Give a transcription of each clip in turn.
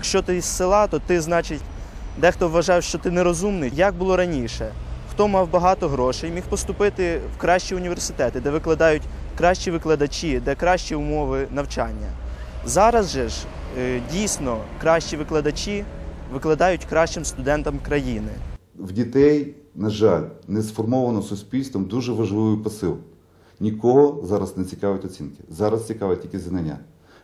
Якщо ти із села, то ти, значить, дехто вважав, що ти нерозумний. Як було раніше? Хто мав багато грошей, міг поступити в кращі університети, де викладають кращі викладачі, де кращі умови навчання. Зараз же ж е, дійсно кращі викладачі викладають кращим студентам країни. В дітей, на жаль, не сформовано суспільством дуже важливий посил. Нікого зараз не цікавить оцінки. Зараз цікавить тільки знання.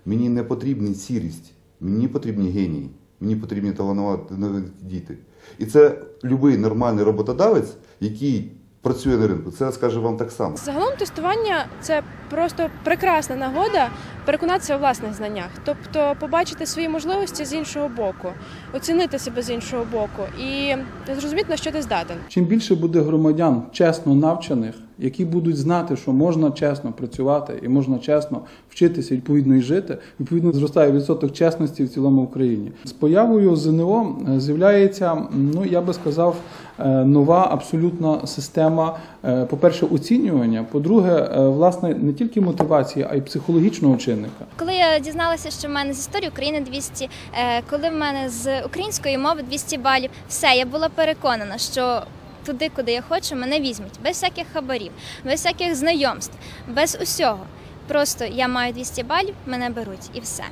Мені не потрібні сірість, мені потрібні генії, мені потрібні талановиті діти. І це будь-який нормальний роботодавець, який працює на ринку, це скаже вам так само. Загалом тестування це просто прекрасна нагода переконатися у власних знаннях, тобто побачити свої можливості з іншого боку, оцінити себе з іншого боку і зрозуміти на що ти здатен. Чим більше буде громадян чесно навчених, які будуть знати, що можна чесно працювати і можна чесно вчитися відповідно і жити, відповідно зростає відсоток чесності в цілому Україні. З появою ЗНО е, з'являється, ну я би сказав, е, нова абсолютна система. е, По-перше, оцінювання. По-друге, власне, не тільки мотивації, а й психологічного чинника. Коли я дізналася, що в мене з історії України 200, е, коли в мене з української мови 200 балів, все, я була переконана, що туди, куди я хочу, мене візьмуть, без всяких хабарів, без всяких знайомств, без усього. Просто я маю 200 балів, мене беруть і все.